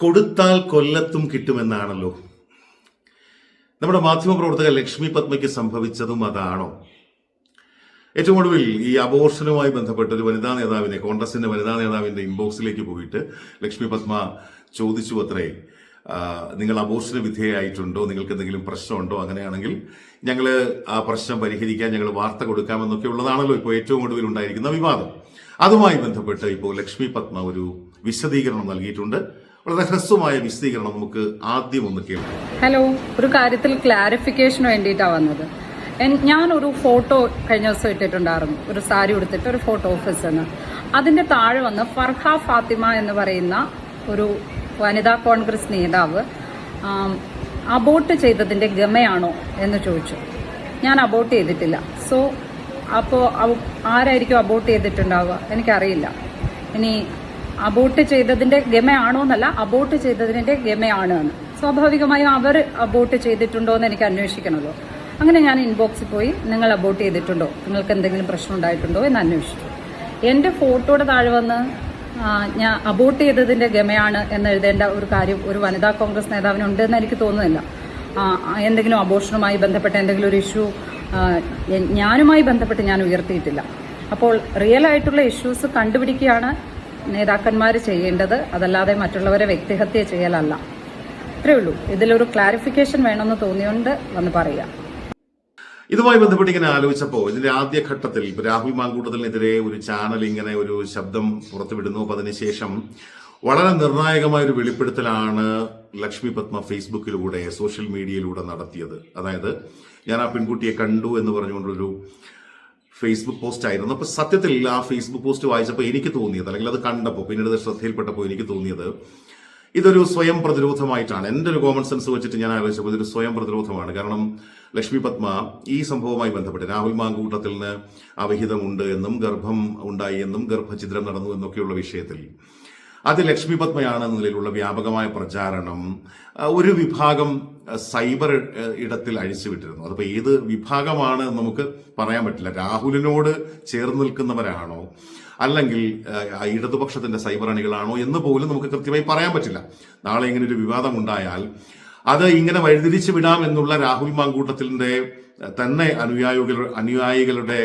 കൊടുത്താൽ കൊല്ലത്തും കിട്ടുമെന്നാണല്ലോ. നമ്മുടെ മാധ്യമപ്രവർത്തക ലക്ഷ്മി പത്മയ്ക്ക് സംഭവിച്ചതും അതാണോ? ഏറ്റവും ഒടുവിൽ ഈ അബോർഷനുമായി ബന്ധപ്പെട്ട ഒരു വനിതാ നേതാവിനെ കോൺഗ്രസിന്റെ വനിതാ നേതാവിന്റെ ഇൻബോക്സിലേക്ക് പോയിട്ട് ലക്ഷ്മി പത്മ ചോദിച്ചു അത്രേ നിങ്ങൾ അബോർഷന് വിധേയമായിട്ടുണ്ടോ നിങ്ങൾക്ക് എന്തെങ്കിലും പ്രശ്നമുണ്ടോ? അങ്ങനെയാണെങ്കിൽ ഞങ്ങൾ ആ പ്രശ്നം പരിഹരിക്കാൻ ഞങ്ങൾ വാർത്ത കൊടുക്കാമെന്നൊക്കെ ഉള്ളതാണല്ലോ ഇപ്പോൾ ഏറ്റവും ഒടുവിൽ ഉണ്ടായിരിക്കുന്ന വിവാദം. അതുമായി ബന്ധപ്പെട്ട് ഇപ്പോൾ ലക്ഷ്മി പത്മ ഒരു വിശദീകരണം നൽകിയിട്ടുണ്ട്. വളരെ ഹ്രസ്വമായ വിശദീകരണം നമുക്ക് ആദ്യം ഒന്ന് കേൾക്കാം. ഹലോ ഒരു കാര്യത്തിൽ ക്ലാരിഫിക്കേഷന് വേണ്ടിയിട്ടാണ് വന്നത്. ഞാനൊരു ഫോട്ടോ കഴിഞ്ഞ ദിവസം ഇട്ടിട്ടുണ്ടായിരുന്നു. ഒരു സാരി ഉടുത്തിട്ട് ഒരു ഫോട്ടോ ഓഫീസ് എന്ന് അതിന്റെ താഴെ വന്ന് ഫർഹ ഫാത്തിമ എന്ന് പറയുന്ന ഒരു വനിതാ കോൺഗ്രസ് നേതാവ് അബോട്ട് ചെയ്തതിന്റെ ഗമയാണോ എന്ന് ചോദിച്ചു. ഞാൻ അബോട്ട് ചെയ്തിട്ടില്ല. സോ അപ്പോൾ ആരായിരിക്കും അബോട്ട് ചെയ്തിട്ടുണ്ടാവുക? എനിക്കറിയില്ല. ഇനി അബോട്ട് ചെയ്തതിന്റെ ഗമയാണോ എന്നല്ല അബോട്ട് ചെയ്തതിന്റെ ഗമയാണ് എന്ന്. സ്വാഭാവികമായും അവർ അബോട്ട് ചെയ്തിട്ടുണ്ടോ എന്ന് എനിക്ക് അന്വേഷിക്കണമല്ലോ. അങ്ങനെ ഞാൻ ഇൻബോക്സിൽ പോയി നിങ്ങൾ അബോട്ട് ചെയ്തിട്ടുണ്ടോ? നിങ്ങൾക്ക് എന്തെങ്കിലും പ്രശ്നം ഉണ്ടായിട്ടുണ്ടോ? എന്ന് അന്വേഷിച്ചു. എന്റെ ഫോട്ടോയുടെ താഴെ വന്ന് ഞാൻ അബോട്ട് ചെയ്തതിന്റെ ഗമയാണ് എന്ന് എഴുതേണ്ട ഒരു കാര്യം ഒരു വനിതാ കോൺഗ്രസ് നേതാവിനുണ്ട് എന്ന് എനിക്ക് തോന്നുന്നില്ല. എന്തെങ്കിലും അബോഷനുമായി ബന്ധപ്പെട്ട എന്തെങ്കിലും ഒരു ഇഷ്യൂ ഞാനുമായി ബന്ധപ്പെട്ട് ഞാൻ ഉയർത്തിയിട്ടില്ല. അപ്പോൾ റിയൽ ആയിട്ടുള്ള ഇഷ്യൂസ് കണ്ടുപിടിക്കുകയാണ്. നേതാക്കന്മാർ ചെയ്യേണ്ടത് അതല്ലാതെ മറ്റുള്ളവരെ വ്യക്തിഹത്യ ചെയ്യലല്ല. ഇത്രയേ ഉള്ളൂ ഇതിലൊരു ക്ലാരിഫിക്കേഷൻ വേണമെന്ന് തോന്നിയോണ്ട് വന്ന് പറയാം ഇതുമായി ബന്ധപ്പെട്ട് ഇങ്ങനെ ആലോചിച്ചപ്പോൾ ഇതിന്റെ ആദ്യ ഘട്ടത്തിൽ ഇപ്പൊ രാഹുൽ മാങ്കൂട്ടത്തിനെതിരെ ഒരു ചാനൽ ഇങ്ങനെ ഒരു ശബ്ദം പുറത്തുവിടുന്നു. അപ്പൊ അതിനുശേഷം വളരെ നിർണായകമായ ഒരു വെളിപ്പെടുത്തലാണ് ലക്ഷ്മി പത്മ ഫേസ്ബുക്കിലൂടെ സോഷ്യൽ മീഡിയയിലൂടെ നടത്തിയത്. അതായത് ഞാൻ ആ പെൺകുട്ടിയെ കണ്ടു എന്ന് പറഞ്ഞുകൊണ്ടൊരു ഫേസ്ബുക്ക് പോസ്റ്റ് ആയിരുന്നു. അപ്പൊ സത്യത്തിൽ ആ ഫേസ്ബുക്ക് പോസ്റ്റ് വായിച്ചപ്പോൾ എനിക്ക് തോന്നിയത് അല്ലെങ്കിൽ അത് കണ്ടപ്പോൾ പിന്നീട് ശ്രദ്ധയിൽപ്പെട്ടപ്പോൾ എനിക്ക് തോന്നിയത് ഇതൊരു സ്വയം പ്രതിരോധമായിട്ടാണ്. എന്റെ ഒരു കോമൺ സെൻസ് വെച്ചിട്ട് ഞാൻ ആലോചിച്ചപ്പോൾ ഇതൊരു സ്വയം പ്രതിരോധമാണ്. കാരണം ലക്ഷ്മി പത്മ ഈ സംഭവവുമായി ബന്ധപ്പെട്ട് രാഹുൽ മാങ്കൂട്ടത്തിൽ നിന്ന് അവിഹിതമുണ്ട് എന്നും ഗർഭം ഉണ്ടായി എന്നും ഗർഭഛിദ്രം നടന്നു എന്നൊക്കെയുള്ള വിഷയത്തിൽ അത് ലക്ഷ്മി പത്മയാണ് എന്ന നിലയിലുള്ള വ്യാപകമായ പ്രചാരണം ഒരു വിഭാഗം സൈബർ ഇടത്തിൽ അഴിച്ചുവിട്ടിരുന്നു അതിപ്പോൾ ഏത് വിഭാഗമാണ് നമുക്ക് പറയാൻ പറ്റില്ല. രാഹുലിനോട് ചേർന്ന് നിൽക്കുന്നവരാണോ? അല്ലെങ്കിൽ ഇടതുപക്ഷത്തിന്റെ സൈബർ അണികളാണോ എന്ന് പോലും നമുക്ക് കൃത്യമായി പറയാൻ പറ്റില്ല. നാളെ ഇങ്ങനെ ഒരു വിവാദം ഉണ്ടായാൽ അത് ഇങ്ങനെ വഴിതിരിച്ചു വിടാം എന്നുള്ള രാഹുൽ മാങ്കൂട്ടത്തിന്റെ തന്നെ അനുയായികളുടെ അനുയായികളുടെ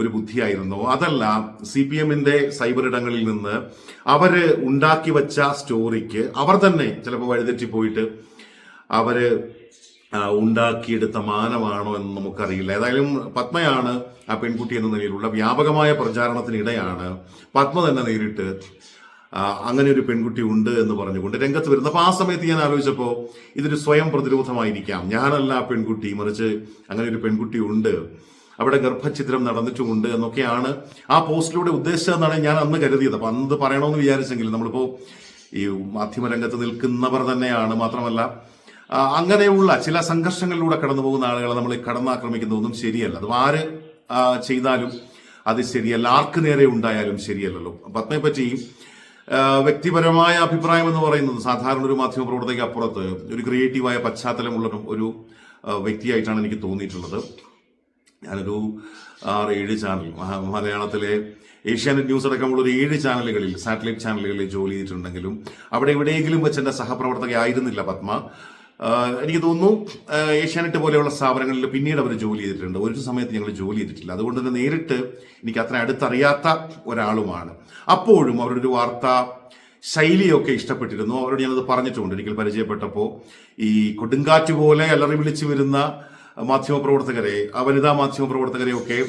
ഒരു ബുദ്ധിയായിരുന്നു. അതല്ല സി പി എമ്മിന്റെ സൈബർ ഇടങ്ങളിൽ നിന്ന് അവർ ഉണ്ടാക്കി വച്ച സ്റ്റോറിക്ക് അവർ തന്നെ ചിലപ്പോൾ വഴിതെറ്റി പോയിട്ട് അവർ ഉണ്ടാക്കിയെടുത്ത മാനമാണോ എന്ന് നമുക്കറിയില്ല. ഏതായാലും പത്മയാണ് ആ പെൺകുട്ടി എന്ന നിലയിലുള്ള വ്യാപകമായ പ്രചാരണത്തിനിടെയാണ് പത്മ തന്നെ നേരിട്ട് അങ്ങനെ ഒരു പെൺകുട്ടി ഉണ്ട് എന്ന് പറഞ്ഞുകൊണ്ട് രംഗത്ത് വരുന്നത്. അപ്പോൾ ആ സമയത്ത് ഞാൻ ആലോചിച്ചപ്പോൾ ഇതൊരു സ്വയം പ്രതിരോധമായിരിക്കാം. ഞാനല്ല ആ പെൺകുട്ടി മറിച്ച് അങ്ങനെ ഒരു പെൺകുട്ടി ഉണ്ട്. അവിടെ ഗർഭഛിദ്രം നടന്നിട്ടുമുണ്ട് എന്നൊക്കെയാണ് ആ പോസ്റ്റിലൂടെ ഉദ്ദേശിച്ചതെന്നാണ് ഞാൻ അന്ന് കരുതിയത്. അപ്പൊ അന്ന് പറയണമെന്ന് വിചാരിച്ചെങ്കിൽ നമ്മളിപ്പോ ഈ മാധ്യമരംഗത്ത് നിൽക്കുന്നവർ തന്നെയാണ് മാത്രമല്ല അങ്ങനെയുള്ള ചില സംഘർഷങ്ങളിലൂടെ കടന്നു പോകുന്ന ആളുകളെ നമ്മൾ കടന്നാക്രമിക്കുന്നതൊന്നും ശരിയല്ല. അത് ആര് ചെയ്താലും അത് ശരിയല്ല. ആർക്ക് നേരെ ഉണ്ടായാലും ശരിയല്ലല്ലോ. പത്മയെ പറ്റി വ്യക്തിപരമായ അഭിപ്രായം എന്ന് പറയുന്നത് സാധാരണ ഒരു മാധ്യമ പ്രവർത്തകയ്ക്ക് അപ്പുറത്ത് ഒരു ക്രിയേറ്റീവായ പശ്ചാത്തലമുള്ള ഒരു വ്യക്തിയായിട്ടാണ് എനിക്ക് തോന്നിയിട്ടുള്ളത്. ഞാനൊരു ആറ് ഏഴ് ചാനൽ മലയാളത്തിലെ ഏഷ്യാനെറ്റ് ന്യൂസ് അടക്കമുള്ള ഒരു ഏഴ് ചാനലുകളിൽ സാറ്റലൈറ്റ് ചാനലുകളിൽ ജോലി ചെയ്തിട്ടുണ്ടെങ്കിലും അവിടെ എവിടെയെങ്കിലും വെച്ച് എന്റെ സഹപ്രവർത്തകയായിരുന്നില്ല പത്മ. എനിക്ക് തോന്നുന്നു ഏഷ്യാനെറ്റ് പോലെയുള്ള സ്ഥാപനങ്ങളിൽ പിന്നീട് അവർ ജോലി ചെയ്തിട്ടുണ്ട്. ഒരു സമയത്ത് ഞങ്ങൾ ജോലി ചെയ്തിട്ടില്ല. അതുകൊണ്ട് തന്നെ നേരിട്ട് എനിക്ക് അത്ര അടുത്തറിയാത്ത ഒരാളുമാണ്. അപ്പോഴും അവരുടെ ഒരു വാർത്ത ശൈലിയൊക്കെ ഇഷ്ടപ്പെട്ടിരുന്നു. അവരോട് ഞാനത് പറഞ്ഞിട്ടുണ്ട്. ഒരിക്കൽ പരിചയപ്പെട്ടപ്പോൾ ഈ കൊടുങ്കാറ്റ് പോലെ അലറി വിളിച്ചു വരുന്ന മാധ്യമപ്രവർത്തകരെ ആ വനിതാ മാധ്യമപ്രവർത്തകരെയൊക്കെ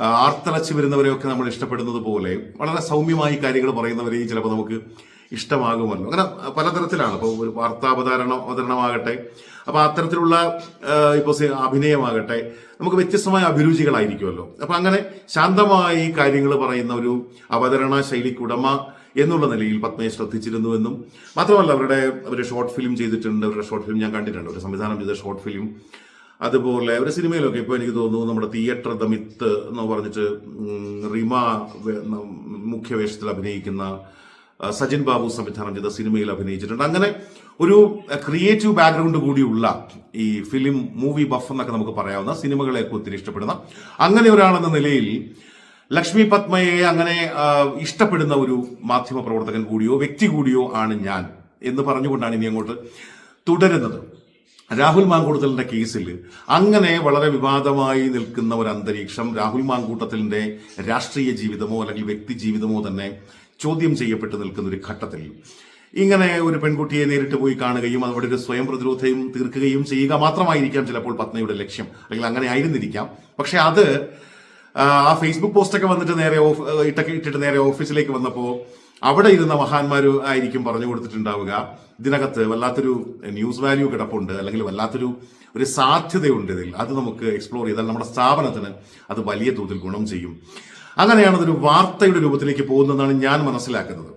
ആർത്തലച്ച് വരുന്നവരെയൊക്കെ നമ്മൾ ഇഷ്ടപ്പെടുന്നത് പോലെ വളരെ സൗമ്യമായി കാര്യങ്ങൾ പറയുന്നവരെയും ചിലപ്പോൾ നമുക്ക് ഇഷ്ടമാകുമല്ലോ. അങ്ങനെ പലതരത്തിലാണ്. ഇപ്പോൾ ഒരു വാർത്താവതരണം അവതരണമാകട്ടെ അപ്പോൾ അത്തരത്തിലുള്ള ഇപ്പോൾ അഭിനയമാകട്ടെ നമുക്ക് വ്യത്യസ്തമായ അഭിരുചികളായിരിക്കുമല്ലോ. അപ്പം അങ്ങനെ ശാന്തമായി കാര്യങ്ങൾ പറയുന്ന ഒരു അവതരണ ശൈലിക്കുടമ എന്നുള്ള നിലയിൽ പത്മയെ ശ്രദ്ധിച്ചിരുന്നുവെന്നും മാത്രമല്ല അവരുടെ അവരുടെ ഷോർട്ട് ഫിലിം ചെയ്തിട്ടുണ്ട്. അവരുടെ ഷോർട്ട് ഫിലിം ഞാൻ കണ്ടിട്ടുണ്ട്. ഒരു സംവിധാനം ചെയ്ത ഷോർട്ട് ഫിലിം അതുപോലെ ഒരു സിനിമയിലൊക്കെ ഇപ്പോൾ എനിക്ക് തോന്നുന്നു നമ്മുടെ തിയേറ്റർ ദ മിത്ത് എന്ന് പറഞ്ഞിട്ട് റിമ മുഖ്യവേഷത്തിൽ മുഖ്യ വേഷത്തിൽ അഭിനയിക്കുന്ന സജിൻ ബാബു സംവിധാനം ചെയ്ത സിനിമയിൽ അഭിനയിച്ചിട്ടുണ്ട്. അങ്ങനെ ഒരു ക്രിയേറ്റീവ് ബാക്ക്ഗ്രൗണ്ട് കൂടിയുള്ള ഈ ഫിലിം മൂവി ബഫ് എന്നൊക്കെ നമുക്ക് പറയാവുന്ന സിനിമകളെയൊക്കെ ഒത്തിരി ഇഷ്ടപ്പെടുന്ന അങ്ങനെ ഒരാളെന്ന നിലയിൽ ലക്ഷ്മി പത്മയെ അങ്ങനെ ഇഷ്ടപ്പെടുന്ന ഒരു മാധ്യമ പ്രവർത്തകൻ കൂടിയോ വ്യക്തി കൂടിയോ ആണ് ഞാൻ എന്ന് പറഞ്ഞുകൊണ്ടാണ് ഇനി അങ്ങോട്ട് തുടരുന്നത്. രാഹുൽ മാങ്കൂട്ടത്തിലിന്റെ കേസിൽ അങ്ങനെ വളരെ വിവാദമായി നിൽക്കുന്ന ഒരു അന്തരീക്ഷം രാഹുൽ മാങ്കൂട്ടത്തിലിന്റെ രാഷ്ട്രീയ ജീവിതമോ അല്ലെങ്കിൽ വ്യക്തി ജീവിതമോ തന്നെ ചോദ്യം ചെയ്യപ്പെട്ട് നിൽക്കുന്ന ഒരു ഘട്ടത്തിൽ. ഇങ്ങനെ ഒരു പെൺകുട്ടിയെ നേരിട്ട് പോയി കാണുകയും അവിടെ ഒരു സ്വയം പ്രതിരോധയും തീർക്കുകയും ചെയ്യുക മാത്രമായിരിക്കാം ചിലപ്പോൾ പത്നിയുടെ ലക്ഷ്യം. അല്ലെങ്കിൽ അങ്ങനെ ആയിരുന്നിരിക്കാം. പക്ഷെ അത് ആ, ഫേസ്ബുക്ക് പോസ്റ്റൊക്കെ വന്നിട്ട് നേരെ ഇട്ടൊക്കെ ഇട്ടിട്ട് നേരെ ഓഫീസിലേക്ക് വന്നപ്പോൾ അവിടെ ഇരുന്ന മഹാന്മാർ ആയിരിക്കും പറഞ്ഞു കൊടുത്തിട്ടുണ്ടാവുക. ഇതിനകത്ത് വല്ലാത്തൊരു ന്യൂസ് വാല്യൂ കിടപ്പുണ്ട് അല്ലെങ്കിൽ വല്ലാത്തൊരു ഒരു സാധ്യതയുണ്ട് ഇതിൽ. അത് നമുക്ക് എക്സ്പ്ലോർ ചെയ്താൽ നമ്മുടെ സ്ഥാപനത്തിന് അത് വലിയ തോതിൽ ഗുണം ചെയ്യും. അങ്ങനെയാണ് അതൊരു വാർത്തയുടെ രൂപത്തിലേക്ക് പോകുന്നതെന്നാണ് ഞാൻ മനസ്സിലാക്കുന്നത്.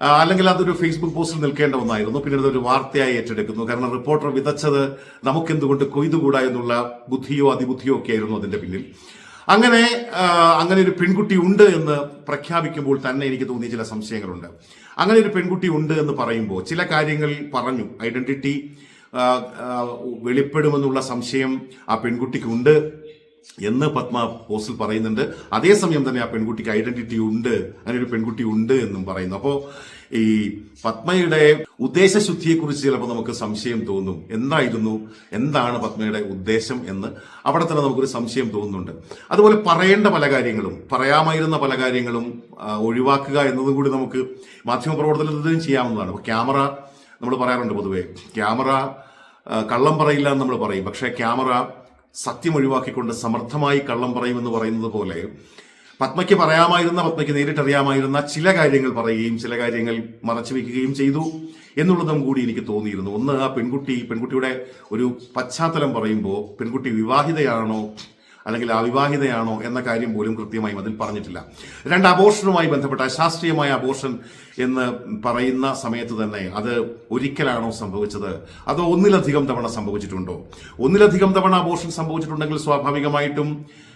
അല്ലെങ്കിൽ അതൊരു ഫേസ്ബുക്ക് പോസ്റ്റിൽ നിൽക്കേണ്ട ഒന്നായിരുന്നു. പിന്നീട് അതൊരു വാർത്തയായി ഏറ്റെടുക്കുന്നു. കാരണം റിപ്പോർട്ടർ വിതച്ചത് നമുക്കെന്തുകൊണ്ട് കൊയ്തുകൂടാ എന്നുള്ള ബുദ്ധിയോ അതിബുദ്ധിയോ ഒക്കെ ആയിരുന്നു അതിന്റെ പിന്നിൽ. അങ്ങനെ അങ്ങനെ ഒരു പെൺകുട്ടി ഉണ്ട് എന്ന് പ്രഖ്യാപിക്കുമ്പോൾ തന്നെ എനിക്ക് തോന്നിയ ചില സംശയങ്ങളുണ്ട്. അങ്ങനെ ഒരു പെൺകുട്ടി ഉണ്ട് എന്ന് പറയുമ്പോൾ ചില കാര്യങ്ങൾ പറഞ്ഞു. ഐഡന്റിറ്റി വെളിപ്പെടുമെന്നുള്ള സംശയം ആ പെൺകുട്ടിക്കുണ്ട്. എന്ന് പത്മ പോസ്റ്റിൽ പറയുന്നുണ്ട്. അതേസമയം തന്നെ ആ പെൺകുട്ടിക്ക് ഐഡന്റിറ്റി ഉണ്ട്. അങ്ങനെ ഒരു പെൺകുട്ടി ഉണ്ട് എന്നും പറയുന്നു. അപ്പോ ഈ പത്മയുടെ ഉദ്ദേശശുദ്ധിയെക്കുറിച്ച് ചിലപ്പോൾ നമുക്ക് സംശയം തോന്നും. എന്തായിരുന്നു? എന്താണ് പത്മയുടെ ഉദ്ദേശം എന്ന് അവിടെ തന്നെ നമുക്കൊരു സംശയം തോന്നുന്നുണ്ട്. അതുപോലെ പറയേണ്ട പല കാര്യങ്ങളും പറയാമായിരുന്ന പല കാര്യങ്ങളും ഒഴിവാക്കുക എന്നതും കൂടി നമുക്ക് മാധ്യമപ്രവർത്തനത്തിലും ചെയ്യാവുന്നതാണ്. അപ്പൊ ക്യാമറ നമ്മൾ പറയാറുണ്ട് പൊതുവേ. ക്യാമറ കള്ളം പറയില്ല എന്ന് നമ്മൾ പറയും. പക്ഷേ ക്യാമറ സത്യം ഒഴിവാക്കിക്കൊണ്ട് സമർത്ഥമായി കള്ളം പറയുമെന്ന് പറയുന്നത് പോലെ പത്മയ്ക്ക് പറയാമായിരുന്ന പത്മയ്ക്ക് നേരിട്ടറിയാമായിരുന്ന ചില കാര്യങ്ങൾ പറയുകയും ചില കാര്യങ്ങൾ മറച്ചു വെക്കുകയും ചെയ്തു എന്നുള്ളതും കൂടി എനിക്ക് തോന്നിയിരുന്നു. ഒന്ന് ആ പെൺകുട്ടി പെൺകുട്ടിയുടെ ഒരു പശ്ചാത്തലം പറയുമ്പോൾ പെൺകുട്ടി വിവാഹിതയാണോ അല്ലെങ്കിൽ അവിവാഹിതയാണോ എന്ന കാര്യം പോലും കൃത്യമായും അതിൽ പറഞ്ഞിട്ടില്ല. രണ്ട് അബോർഷനുമായി ബന്ധപ്പെട്ട ശാസ്ത്രീയമായ അബോർഷൻ എന്ന് പറയുന്ന സമയത്ത് തന്നെ അത് ഒരിക്കലാണോ സംഭവിച്ചത്? അതോ ഒന്നിലധികം തവണ സംഭവിച്ചിട്ടുണ്ടോ? ഒന്നിലധികം തവണ അബോർഷൻ സംഭവിച്ചിട്ടുണ്ടെങ്കിൽ സ്വാഭാവികമായിട്ടും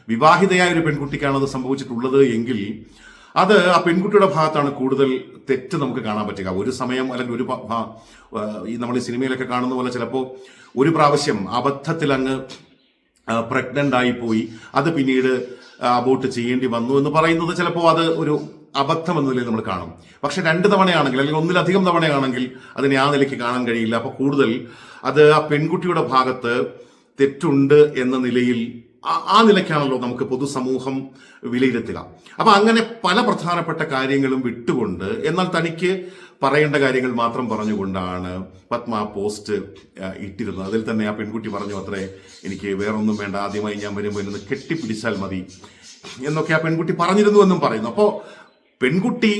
വിവാഹിതയായ ഒരു പെൺകുട്ടിക്കാണ് അത് സംഭവിച്ചിട്ടുള്ളത് എങ്കിൽ അത് ആ പെൺകുട്ടിയുടെ ഭാഗത്താണ് കൂടുതൽ തെറ്റ് നമുക്ക് കാണാൻ പറ്റുക. ഒരു സമയം അല്ലെങ്കിൽ ഒരു നമ്മൾ ഈ സിനിമയിലൊക്കെ കാണുന്ന പോലെ ചിലപ്പോൾ ഒരു പ്രാവശ്യം അബദ്ധത്തിൽ അങ്ങ് പ്രഗ്നന്റ് ആയിപ്പോയി പോയി. അത് പിന്നീട് അബോട്ട് ചെയ്യേണ്ടി വന്നു എന്ന് പറയുന്നത് ചിലപ്പോൾ അത് ഒരു അബദ്ധം എന്ന നിലയിൽ നമ്മൾ കാണും. പക്ഷെ രണ്ട് തവണയാണെങ്കിൽ അല്ലെങ്കിൽ ഒന്നിലധികം തവണയാണെങ്കിൽ അതിനെ ആ നിലയ്ക്ക് കാണാൻ കഴിയില്ല. അപ്പോൾ കൂടുതൽ അത് ആ പെൺകുട്ടിയുടെ ഭാഗത്ത് തെറ്റുണ്ട് എന്ന നിലയിൽ ആ- നിലയ്ക്കാണല്ലോ നമുക്ക് പൊതുസമൂഹം വിലയിരുത്തുക. അപ്പൊ അങ്ങനെ പല പ്രധാനപ്പെട്ട കാര്യങ്ങളും വിട്ടുകൊണ്ട് എന്നാൽ തനിക്ക് പറയേണ്ട കാര്യങ്ങൾ മാത്രം പറഞ്ഞുകൊണ്ടാണ് പത്മ പോസ്റ്റ് ഇട്ടിരുന്നത്. അതിൽ തന്നെ ആ പെൺകുട്ടി പറഞ്ഞു അത്രേ എനിക്ക് വേറൊന്നും വേണ്ട ആദ്യമായി ഞാൻ വരുമ്പോൾ ഇന്ന് കെട്ടിപ്പിടിച്ചാൽ മതി എന്നൊക്കെ ആ പെൺകുട്ടി പറഞ്ഞിരുന്നു എന്നും പറയുന്നു. അപ്പോൾ പെൺകുട്ടി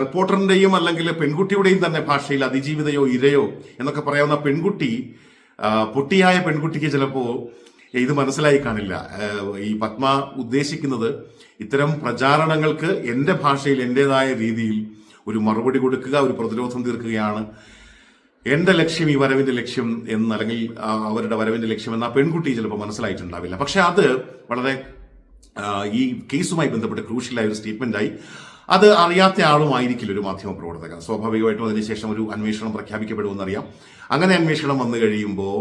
റിപ്പോർട്ടറിന്റെയും അല്ലെങ്കിൽ പെൺകുട്ടിയുടെയും തന്നെ ഭാഷയിൽ അതിജീവിതയോ ഇരയോ എന്നൊക്കെ പറയാവുന്ന പെൺകുട്ടി പൊട്ടിയായ പെൺകുട്ടിക്ക് ചിലപ്പോ ഇത് മനസ്സിലായി കാണില്ല. ഈ പത്മ ഉദ്ദേശിക്കുന്നത് ഇത്തരം പ്രചാരണങ്ങൾക്ക് എന്റെ ഭാഷയിൽ എന്റേതായ രീതിയിൽ ഒരു മറുപടി കൊടുക്കുക ഒരു പ്രതിരോധം തീർക്കുകയാണ്. എന്റെ ലക്ഷ്യം ഈ വരവിന്റെ ലക്ഷ്യം എന്ന് അല്ലെങ്കിൽ അവരുടെ വരവിന്റെ ലക്ഷ്യം എന്ന പെൺകുട്ടി ചിലപ്പോൾ മനസ്സിലായിട്ടുണ്ടാവില്ല. പക്ഷെ അത് വളരെ ഈ കേസുമായി ബന്ധപ്പെട്ട് ക്രൂഷ്യലായ ഒരു സ്റ്റേറ്റ്മെന്റായി അത് അറിയാത്ത ആളുമായിരിക്കില്ല ഒരു മാധ്യമ പ്രവർത്തകൻ. സ്വാഭാവികമായിട്ടും അതിനുശേഷം ഒരു അന്വേഷണം പ്രഖ്യാപിക്കപ്പെടുമെന്നറിയാം അങ്ങനെ അന്വേഷണം വന്നു കഴിയുമ്പോൾ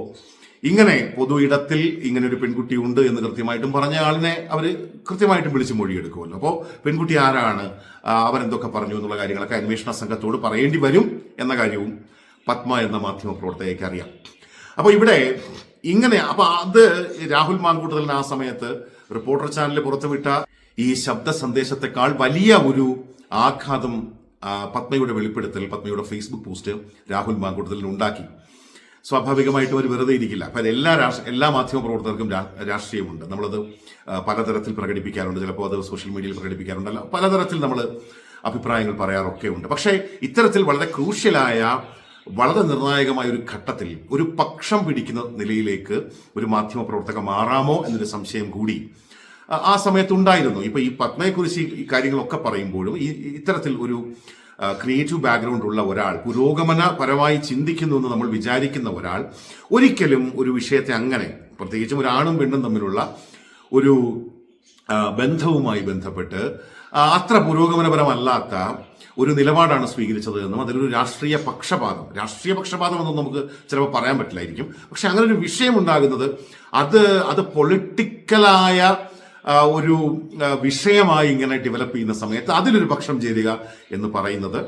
ഇങ്ങനെ പൊതു ഇടത്തിൽ ഇങ്ങനെ ഒരു പെൺകുട്ടി ഉണ്ട് എന്ന് കൃത്യമായിട്ടും പറഞ്ഞ ആളിനെ അവർ കൃത്യമായിട്ടും വിളിച്ച് മൊഴിയെടുക്കുമല്ലോ. അപ്പോൾ പെൺകുട്ടി ആരാണ്? അവരെന്തൊക്കെ പറഞ്ഞു എന്നുള്ള കാര്യങ്ങളൊക്കെ അന്വേഷണ സംഘത്തോട് പറയേണ്ടി വരും എന്ന കാര്യവും പത്മ എന്ന മാധ്യമ പ്രവർത്തകയ്ക്ക് അറിയാം. അപ്പോൾ ഇവിടെ ഇങ്ങനെ അപ്പൊ അത് രാഹുൽ മാങ്കൂട്ടലിന് ആ സമയത്ത് റിപ്പോർട്ടർ ചാനലിൽ പുറത്തുവിട്ട ഈ ശബ്ദ സന്ദേശത്തെക്കാൾ വലിയ ഒരു ആഘാതം പത്മയുടെ വെളിപ്പെടുത്തൽ പത്മയുടെ ഫേസ്ബുക്ക് പോസ്റ്റ് രാഹുൽ മാങ്കൂട്ടലിന് ഉണ്ടാക്കി. സ്വാഭാവികമായിട്ടും അവർ വെറുതെ ഇരിക്കില്ല. അപ്പം എല്ലാ രാഷ്ട്ര എല്ലാ മാധ്യമ പ്രവർത്തകർക്കും രാഷ്ട്രീയമുണ്ട്. നമ്മളത് പലതരത്തിൽ പ്രകടിപ്പിക്കാറുണ്ട്. ചിലപ്പോൾ അത് സോഷ്യൽ മീഡിയയിൽ പ്രകടിപ്പിക്കാറുണ്ട്. അല്ല പലതരത്തിൽ നമ്മൾ അഭിപ്രായങ്ങൾ പറയാറൊക്കെ ഉണ്ട് പക്ഷേ ഇത്തരത്തിൽ വളരെ ക്രൂഷ്യലായ വളരെ നിർണായകമായ ഒരു ഘട്ടത്തിൽ ഒരു പക്ഷം പിടിക്കുന്ന നിലയിലേക്ക് ഒരു മാധ്യമ പ്രവർത്തക മാറാമോ എന്നൊരു സംശയം കൂടി ആ- സമയത്തുണ്ടായിരുന്നു സമയത്ത് ഇപ്പൊ ഈ പത്മയെക്കുറിച്ച് ഈ- കാര്യങ്ങളൊക്കെ പറയുമ്പോഴും ഈ ഇത്തരത്തിൽ ഒരു ക്രിയേറ്റീവ് ബാക്ക്ഗ്രൗണ്ട് ഉള്ള ഒരാൾ പുരോഗമനപരമായി ചിന്തിക്കുന്നു എന്ന് നമ്മൾ വിചാരിക്കുന്ന ഒരാൾ ഒരിക്കലും ഒരു വിഷയത്തെ അങ്ങനെ പ്രത്യേകിച്ചും ഒരാണും പെണ്ണും തമ്മിലുള്ള ഒരു ബന്ധവുമായി ബന്ധപ്പെട്ട് അത്ര പുരോഗമനപരമല്ലാത്ത ഒരു നിലപാടാണ് സ്വീകരിച്ചത് എന്നും അതിലൊരു രാഷ്ട്രീയ പക്ഷപാതം രാഷ്ട്രീയ പക്ഷപാതം എന്നൊന്നും നമുക്ക് ചിലപ്പോൾ പറയാൻ പറ്റില്ലായിരിക്കും. പക്ഷെ അങ്ങനെ ഒരു വിഷയം ഉണ്ടാകുന്നത് അത് അത് പൊളിറ്റിക്കലായ ഒരു വിഷയമായി ഇങ്ങനെ ഡെവലപ്പ് ചെയ്യുന്ന സമയത്ത് അതിലൊരു പക്ഷം ചേരുക എന്ന് പറയുന്നത്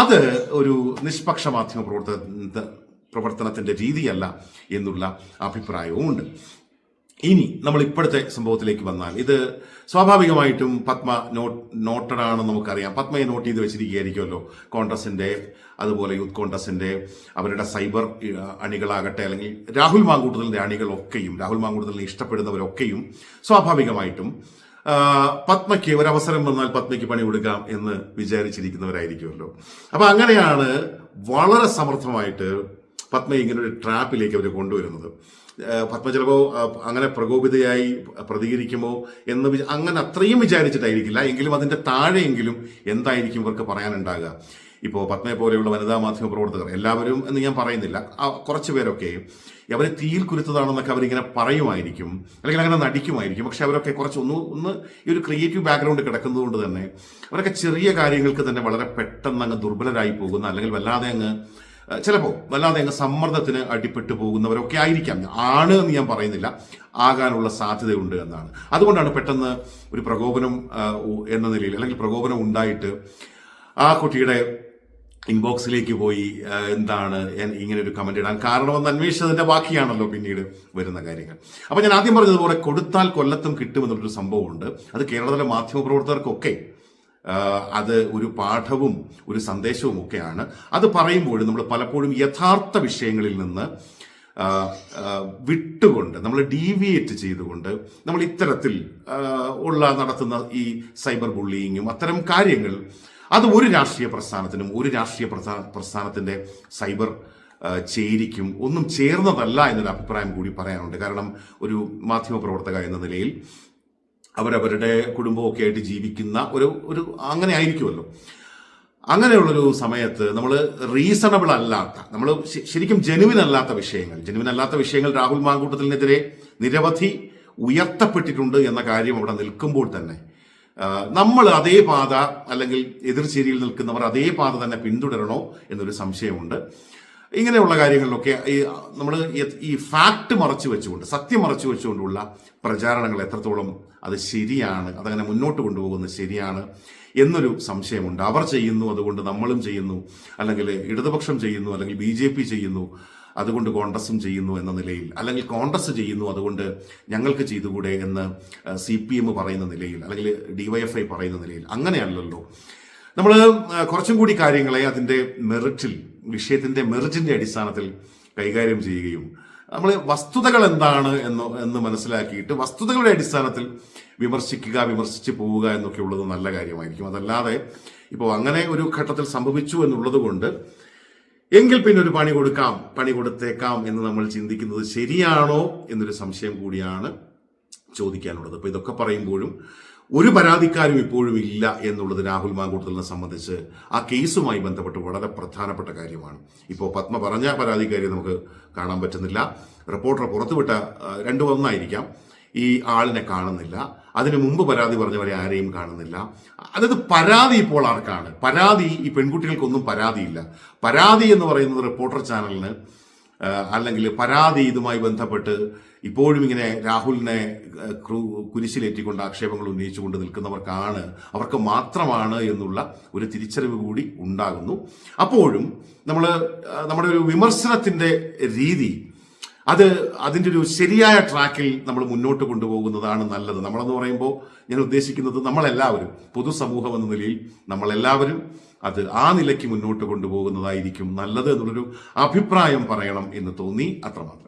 അത് ഒരു നിഷ്പക്ഷ മാധ്യമ പ്രവർത്തന പ്രവർത്തനത്തിന്റെ രീതിയല്ല എന്നുള്ള അഭിപ്രായവുമുണ്ട്. ഇനി നമ്മൾ ഇപ്പോഴത്തെ സംഭവത്തിലേക്ക് വന്നാൽ ഇത് സ്വാഭാവികമായിട്ടും പത്മ നോട്ട് നോട്ടഡ് ആണെന്ന് നമുക്കറിയാം. പത്മയെ നോട്ട് ചെയ്ത് വെച്ചിരിക്കുകയായിരിക്കുമല്ലോ കോൺഗ്രസിന്റെ അതുപോലെ യൂത്ത് കോൺഗ്രസിന്റെ അവരുടെ സൈബർ അണികളാകട്ടെ അല്ലെങ്കിൽ രാഹുൽ മാങ്കൂട്ടലിന്റെ അണികളൊക്കെയും രാഹുൽ മാങ്കൂട്ടലിനെ ഇഷ്ടപ്പെടുന്നവരൊക്കെയും സ്വാഭാവികമായിട്ടും പത്മയ്ക്ക് ഒരവസരം വന്നാൽ പത്മയ്ക്ക് പണി കൊടുക്കാം എന്ന് വിചാരിച്ചിരിക്കുന്നവരായിരിക്കുമല്ലോ. അപ്പൊ അങ്ങനെയാണ് വളരെ സമർത്ഥമായിട്ട് പത്മയെ ഇങ്ങനെ ഒരു ട്രാപ്പിലേക്ക് അവർ കൊണ്ടുവരുന്നത്. ആ, പത്മ ചിലപ്പോ ആ, അങ്ങനെ പ്രകോപിതയായി പ്രതികരിക്കുമോ എന്ന് അങ്ങനെ അത്രയും വിചാരിച്ചിട്ടായിരിക്കില്ല. എങ്കിലും അതിന്റെ താഴെയെങ്കിലും എന്തായിരിക്കും ഇവർക്ക് പറയാനുണ്ടാകുക. ഇപ്പോൾ പത്മയെ പോലെയുള്ള വനിതാ മാധ്യമ പ്രവർത്തകർ എല്ലാവരും എന്ന് ഞാൻ പറയുന്നില്ല കുറച്ച് പേരൊക്കെ അവരെ തീയിൽ കുരുത്തതാണെന്നൊക്കെ അവരിങ്ങനെ പറയുമായിരിക്കും അല്ലെങ്കിൽ അങ്ങനെ നടിക്കുമായിരിക്കും. പക്ഷെ അവരൊക്കെ കുറച്ച് ഒന്ന് ഒന്ന് ഈ ഒരു ക്രിയേറ്റീവ് ബാക്ക്ഗ്രൗണ്ട് കിടക്കുന്നതുകൊണ്ട് തന്നെ അവരൊക്കെ ചെറിയ കാര്യങ്ങൾക്ക് തന്നെ വളരെ പെട്ടെന്ന് അങ്ങ് ദുർബലരായി പോകുന്ന അല്ലെങ്കിൽ വല്ലാതെ അങ്ങ് ചിലപ്പോൾ വല്ലാതെ അങ്ങ് സമ്മർദ്ദത്തിന് അടിപ്പെട്ടു പോകുന്നവരൊക്കെ ആയിരിക്കാം. ആണ് എന്ന് ഞാൻ പറയുന്നില്ല. ആകാനുള്ള സാധ്യതയുണ്ട് എന്നാണ്. അതുകൊണ്ടാണ് പെട്ടെന്ന് ഒരു പ്രകോപനം എന്ന നിലയിൽ അല്ലെങ്കിൽ പ്രകോപനം ഉണ്ടായിട്ട് ആ കുട്ടിയുടെ ഇൻബോക്സിലേക്ക് പോയി എന്താണ് ഇങ്ങനെ ഒരു കമന്റ് ഇടാൻ കാരണം എന്ന് അന്വേഷിച്ചതിന്റെ ബാക്കിയാണല്ലോ പിന്നീട് വരുന്ന കാര്യങ്ങൾ. അപ്പോൾ ഞാൻ ആദ്യം പറഞ്ഞതുപോലെ കൊടുത്താൽ കൊല്ലത്തും കിട്ടുമെന്നുള്ളൊരു സംഭവമുണ്ട്. അത് കേരളത്തിലെ മാധ്യമപ്രവർത്തകർക്കൊക്കെ അത് ഒരു പാഠവും ഒരു സന്ദേശവും ഒക്കെയാണ്. അത് പറയുമ്പോഴും നമ്മൾ പലപ്പോഴും യഥാർത്ഥ വിഷയങ്ങളിൽ നിന്ന് വിട്ടുകൊണ്ട് നമ്മൾ ഡീവിയേറ്റ് ചെയ്തുകൊണ്ട് നമ്മൾ ഇത്തരത്തിൽ ഉള്ള നടത്തുന്ന ഈ സൈബർ ബുള്ളിങ്ങും അത്തരം കാര്യങ്ങൾ അത് ഒരു രാഷ്ട്രീയ പ്രസ്ഥാനത്തിനും ഒരു രാഷ്ട്രീയ പ്രസ്ഥാനത്തിന്റെ സൈബർ ചേരിക്കും ഒന്നും ചേർന്നതല്ല എന്നൊരു അഭിപ്രായം കൂടി പറയാനുണ്ട്. കാരണം ഒരു മാധ്യമ പ്രവർത്തക എന്ന നിലയിൽ അവരവരുടെ കുടുംബമൊക്കെ ആയിട്ട് ജീവിക്കുന്ന ഒരു ഒരു അങ്ങനെ ആയിരിക്കുമല്ലോ. അങ്ങനെയുള്ളൊരു സമയത്ത് നമ്മൾ റീസണബിൾ അല്ലാത്ത നമ്മൾ ശരിക്കും ജെനുവിൻ അല്ലാത്ത വിഷയങ്ങൾ ജെനുവിൻ അല്ലാത്ത വിഷയങ്ങൾ രാഹുൽ മാങ്കൂട്ടത്തിനെതിരെ നിരവധി ഉയർത്തപ്പെട്ടിട്ടുണ്ട് എന്ന കാര്യം അവിടെ നിൽക്കുമ്പോൾ തന്നെ നമ്മൾ അതേ പാത അല്ലെങ്കിൽ എതിർചേരിയിൽ നിൽക്കുന്നവർ അതേ പാത തന്നെ പിന്തുടരണോ എന്നൊരു സംശയമുണ്ട്. ഇങ്ങനെയുള്ള കാര്യങ്ങളിലൊക്കെ ഈ നമ്മൾ ഈ ഫാക്ട് മറച്ചു വെച്ചുകൊണ്ട് സത്യം മറച്ചു വെച്ചുകൊണ്ടുള്ള പ്രചാരണങ്ങൾ എത്രത്തോളം അത് ശരിയാണ് അതങ്ങനെ മുന്നോട്ട് കൊണ്ടുപോകുന്നത് ശരിയാണ് എന്നൊരു സംശയമുണ്ട്. അവർ ചെയ്യുന്നു അതുകൊണ്ട് നമ്മളും ചെയ്യുന്നു അല്ലെങ്കിൽ ഇടതുപക്ഷം ചെയ്യുന്നു അല്ലെങ്കിൽ ബി ജെ പി ചെയ്യുന്നു അതുകൊണ്ട് കോൺഗ്രസും ചെയ്യുന്നു എന്ന നിലയിൽ അല്ലെങ്കിൽ കോൺഗ്രസ് ചെയ്യുന്നു അതുകൊണ്ട് ഞങ്ങൾക്ക് ചെയ്തുകൂടെ എന്ന് സി പി എം പറയുന്ന നിലയിൽ അല്ലെങ്കിൽ ഡിവൈഎഫ്ഐ പറയുന്ന നിലയിൽ അങ്ങനെയല്ലല്ലോ. നമ്മൾ കുറച്ചും കൂടി കാര്യങ്ങളെ അതിന്റെ മെറിറ്റിൽ വിഷയത്തിന്റെ മെറിറ്റിന്റെ അടിസ്ഥാനത്തിൽ കൈകാര്യം ചെയ്യുകയും നമ്മൾ വസ്തുതകൾ എന്താണ് എന്ന് എന്ന് മനസ്സിലാക്കിയിട്ട് വസ്തുതകളുടെ അടിസ്ഥാനത്തിൽ വിമർശിക്കുക വിമർശിച്ച് പോവുക എന്നൊക്കെ ഉള്ളത് നല്ല കാര്യമായിരിക്കും. അതല്ലാതെ ഇപ്പോൾ അങ്ങനെ ഒരു ഘട്ടത്തിൽ സംഭവിച്ചു എന്നുള്ളത് കൊണ്ട് എങ്കിൽ പിന്നെ ഒരു പണി കൊടുക്കാം പണി കൊടുത്തേക്കാം എന്ന് നമ്മൾ ചിന്തിക്കുന്നത് ശരിയാണോ എന്നൊരു സംശയം കൂടിയാണ് ചോദിക്കാനുള്ളത്. അപ്പോൾ ഇതൊക്കെ പറയുമ്പോഴും ഒരു പരാതിക്കാരും ഇപ്പോഴും ഇല്ല എന്നുള്ളത് രാഹുൽ മാങ്കൂട്ടലിനെ സംബന്ധിച്ച് ആ കേസുമായി ബന്ധപ്പെട്ട് വളരെ പ്രധാനപ്പെട്ട കാര്യമാണ്. ഇപ്പോൾ പത്മ പറഞ്ഞ പരാതിക്കാരെ നമുക്ക് കാണാൻ പറ്റുന്നില്ല. റിപ്പോർട്ടർ പുറത്തുവിട്ട രണ്ടു ഒന്നായിരിക്കാം. ഈ ആളിനെ കാണുന്നില്ല. അതിനു മുമ്പ് പരാതി പറഞ്ഞവരെ ആരെയും കാണുന്നില്ല. അതായത് പരാതി ഇപ്പോൾ ആർക്കാണ്? പരാതി ഈ പെൺകുട്ടികൾക്കൊന്നും പരാതിയില്ല. പരാതി എന്ന് പറയുന്നത് റിപ്പോർട്ടർ ചാനലിന് അല്ലെങ്കിൽ പരാതി ഇതുമായി ബന്ധപ്പെട്ട് ഇപ്പോഴും ഇങ്ങനെ രാഹുലിനെ കുരിശിലേറ്റിക്കൊണ്ട് ആക്ഷേപങ്ങൾ ഉന്നയിച്ചുകൊണ്ട് നിൽക്കുന്നവർക്കാണ് അവർക്ക് മാത്രമാണ് എന്നുള്ള ഒരു തിരിച്ചറിവ് കൂടി ഉണ്ടാകുന്നു. അപ്പോഴും നമ്മൾ നമ്മുടെ ഒരു വിമർശനത്തിന്റെ രീതി അത് അതിന്റെ ഒരു ശരിയായ ട്രാക്കിൽ നമ്മൾ മുന്നോട്ട് കൊണ്ടുപോകുന്നതാണ് നല്ലത്. നമ്മളെന്ന് പറയുമ്പോൾ ഞാൻ ഉദ്ദേശിക്കുന്നത് നമ്മളെല്ലാവരും പൊതുസമൂഹം എന്ന നിലയിൽ നമ്മളെല്ലാവരും അത് ആ നിലയ്ക്ക് മുന്നോട്ട് കൊണ്ടുപോകുന്നതായിരിക്കും നല്ലത് എന്നുള്ളൊരു അഭിപ്രായം പറയണം എന്ന് തോന്നി അത്രമാത്രം.